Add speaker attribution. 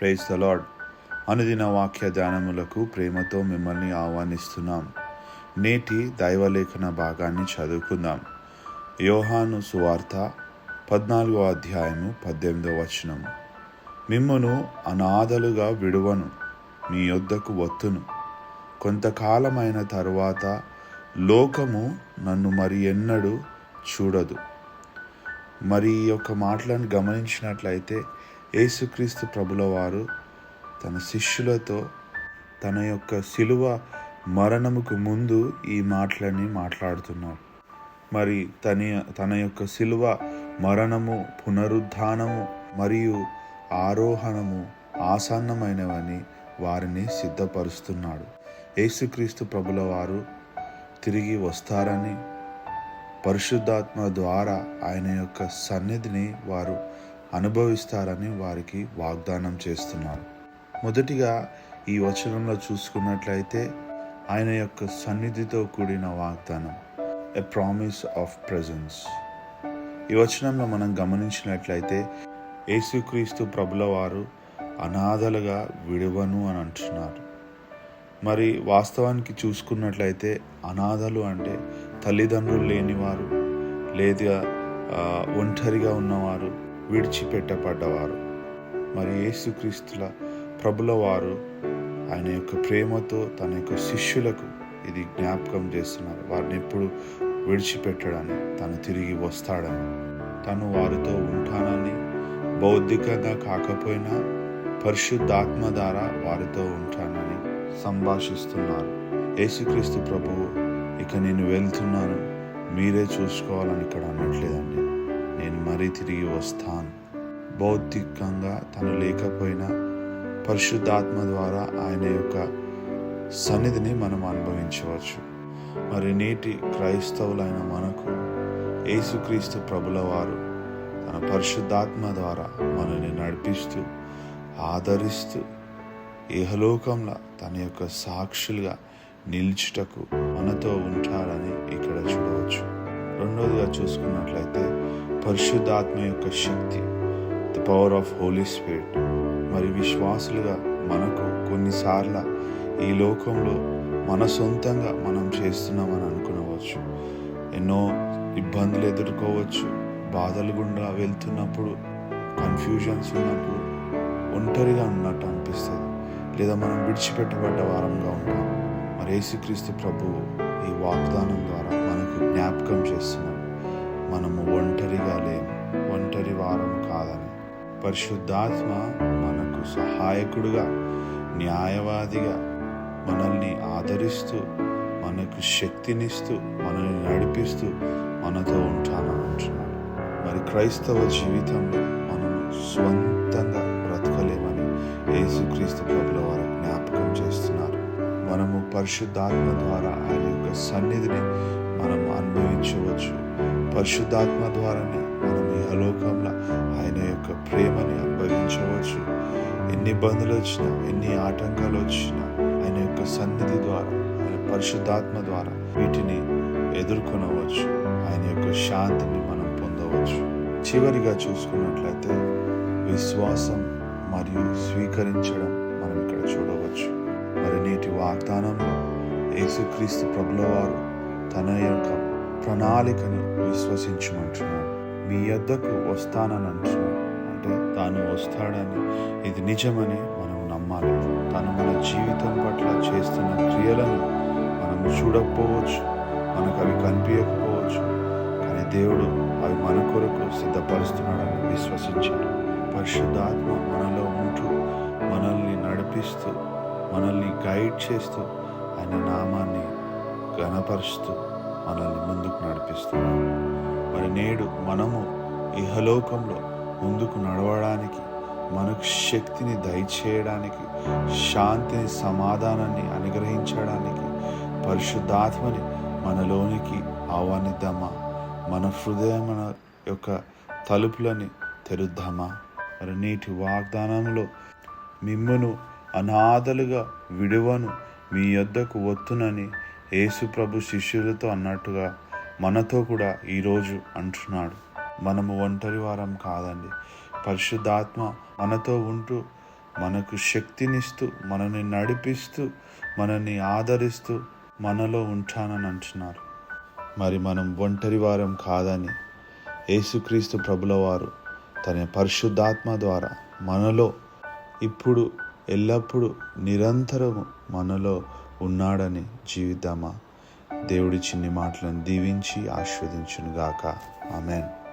Speaker 1: Praise the lord అనుదిన వాక్య ధ్యానములకు ప్రేమతో మిమ్మల్ని ఆహ్వానిస్తున్నాం. నేటి దైవలేఖన భాగాన్ని చదువుకుందాం. యోహాను సువార్త పద్నాలుగో అధ్యాయము పద్దెనిమిదో వచనం. మిమ్మను అనాథలుగా విడువను మీ యొద్దకు వత్తును. కొంతకాలమైన తరువాత లోకము నన్ను మరి ఎన్నడూ చూడదు. మరి ఈ యొక్క మాటలను గమనించినట్లయితే యేసుక్రీస్తు ప్రభుల వారు తన శిష్యులతో తన యొక్క శిలువ మరణముకు ముందు ఈ మాటలని మాట్లాడుతున్నారు. మరి తన తన యొక్క శిలువ మరణము పునరుద్ధానము మరియు ఆరోహణము ఆసన్నమైనవని వారిని సిద్ధపరుస్తున్నాడు. యేసుక్రీస్తు ప్రభుల వారు తిరిగి వస్తారని పరిశుద్ధాత్మ ద్వారా ఆయన యొక్క సన్నిధిని వారు అనుభవిస్తారని వారికి వాగ్దానం చేస్తున్నారు. మొదటిగా ఈ వచనంలో చూసుకున్నట్లయితే ఆయన యొక్క సన్నిధితో కూడిన వాగ్దానం ఎ ప్రామిస్ ఆఫ్ ప్రజెన్స్ ఈ వచనంలో మనం గమనించినట్లయితే యేసుక్రీస్తు ప్రభుల వారు అనాథలుగా విడువను అని అంటున్నారు. మరి వాస్తవానికి చూసుకున్నట్లయితే అనాథలు అంటే తల్లిదండ్రులు లేనివారు లేదా ఒంటరిగా ఉన్నవారు విడిచిపెట్టబడ్డవారు. మరి యేసుక్రీస్తుల ప్రభుల వారు ఆయన యొక్క ప్రేమతో తన యొక్క శిష్యులకు ఇది జ్ఞాపకం చేస్తున్నారు. వారిని ఎప్పుడు విడిచిపెట్టడని తను తిరిగి వస్తాడని. తను వారితో ఉంటానని బౌద్ధికంగా కాకపోయినా పరిశుద్ధాత్మ ద్వారా వారితో ఉంటానని సంభాషిస్తున్నారు. యేసుక్రీస్తు ప్రభువు ఇక నేను వెళ్తున్నాను. మీరే చూసుకోవాలని ఇక్కడ అనట్లేదండి. నేను మరీ తిరిగి వస్తాను. భౌతికంగా తను లేకపోయినా పరిశుద్ధాత్మ ద్వారా ఆయన యొక్క సన్నిధిని మనం అనుభవించవచ్చు. మరి నేటి క్రైస్తవులైన మనకు యేసుక్రీస్తు ప్రభుల వారు తన పరిశుద్ధాత్మ ద్వారా మనల్ని నడిపిస్తూ ఆదరిస్తూ ఇహలోకంలో తన యొక్క సాక్షులుగా నిల్చుటకు మనతో ఉంటాడని ఇక్కడ చూడవచ్చు. రెండోదిగా చూసుకున్నట్లయితే పరిశుద్ధాత్మ యొక్క శక్తి the power of holy spirit మరి విశ్వాసులుగా మనకు కొన్నిసార్లు ఈ లోకంలో మన సొంతంగా మనం చేస్తున్నామని అనుకునవచ్చు. ఎన్నో ఇబ్బందులు ఎదుర్కోవచ్చు బాధలు గుండా వెళ్తున్నప్పుడు కన్ఫ్యూజన్స్ ఉన్నప్పుడు ఒంటరిగా ఉన్నట్టు అనిపిస్తుంది. లేదా మనం విడిచిపెట్టబడ్డ వారంగా ఉంటాం. మరి యేసుక్రీస్తు ప్రభువు ఈ వాగ్దానం ద్వారా మనకు జ్ఞాపకం చేస్తుంది మనము ఒంటరిగా లేము ఒంటరి వారం కాదని. పరిశుద్ధాత్మ మనకు సహాయకుడుగా న్యాయవాదిగా మనల్ని ఆదరిస్తూ మనకు శక్తినిస్తూ మనల్ని నడిపిస్తూ మనతో ఉంటానని అంటున్నాడు. మరి క్రైస్తవ జీవితంలో మనం స్వంతంగా బ్రతకలేమని యేసుక్రీస్తు ప్రభుల వారు జ్ఞాపకం చేస్తున్నారు. మనము పరిశుద్ధాత్మ ద్వారా ఆయన యొక్క సన్నిధిని మనం అనుభవించవచ్చు. పరిశుద్ధాత్మ ద్వారానే మనం అలోకంలో ఆయన యొక్క ప్రేమని అనుభవించవచ్చు. ఎన్ని ఇబ్బందులు వచ్చినా ఎన్ని ఆటంకాలు వచ్చినా ఆయన యొక్క సన్నిధి ద్వారా ఆయన పరిశుద్ధాత్మ ద్వారా వీటిని ఎదుర్కొనవచ్చు. ఆయన యొక్క శాంతిని మనం పొందవచ్చు. చివరిగా చూసుకున్నట్లయితే విశ్వాసం మరియు స్వీకరించడం మనం ఇక్కడ చూడవచ్చు. మరి నేటి వాగ్దానంలో యేసుక్రీస్తు ప్రభుల వారు తన యొక్క ప్రణాళికను విశ్వసించమంటున్నాడు మీ యొద్దకు వస్తానని అంటున్నాడు అంటే తాను వస్తాడని ఇది నిజమని మనం నమ్మాలి. తను మన జీవితం పట్ల చేస్తున్న క్రియలను మనం చూడకపోవచ్చు. మనకు అవి కనిపించకపోవచ్చు. కానీ దేవుడు అవి మన కొరకు సిద్ధపరుస్తున్నాడని విశ్వసించాడు. పరిశుద్ధాత్మ మనలో ఉంటూ మనల్ని నడిపిస్తూ మనల్ని గైడ్ చేస్తూ ఆయన నామాన్ని గణపరుస్తూ మనల్ని ముందుకు నడిపిస్తున్నాడు మరి నేడు మనము ఇహలోకంలో ముందుకు నడవడానికి మనకు శక్తిని దయచేయడానికి శాంతిని సమాధానాన్ని అనుగ్రహించడానికి పరిశుద్ధాత్మని మనలోనికి ఆహ్వానిద్దామా? మన హృదయం యొక్క తలుపులని తెరుద్దామా? మరి నేటి వాగ్దానంలో మిమ్మను అనాథలుగా విడువను మీ యొద్దకు వత్తునని యేసు ప్రభు శిష్యులతో అన్నట్టుగా మనతో కూడా ఈరోజు అంటున్నాడు. మనము ఒంటరి వారం కాదండి. పరిశుద్ధాత్మ మనతో ఉంటూ మనకు శక్తినిస్తూ మనల్ని నడిపిస్తూ మనల్ని ఆదరిస్తూ మనలో ఉంటానని అంటున్నారు. మరి మనం ఒంటరి వారం కాదని యేసుక్రీస్తు ప్రభుల వారు తన పరిశుద్ధాత్మ ద్వారా మనలో ఇప్పుడు ఎల్లప్పుడూ నిరంతరము మనలో ఉన్నాడని జీవిద్దామా దేవుడి చిన్ని మాటలను దీవించి ఆస్వాదించునుగాక ఆమెన్.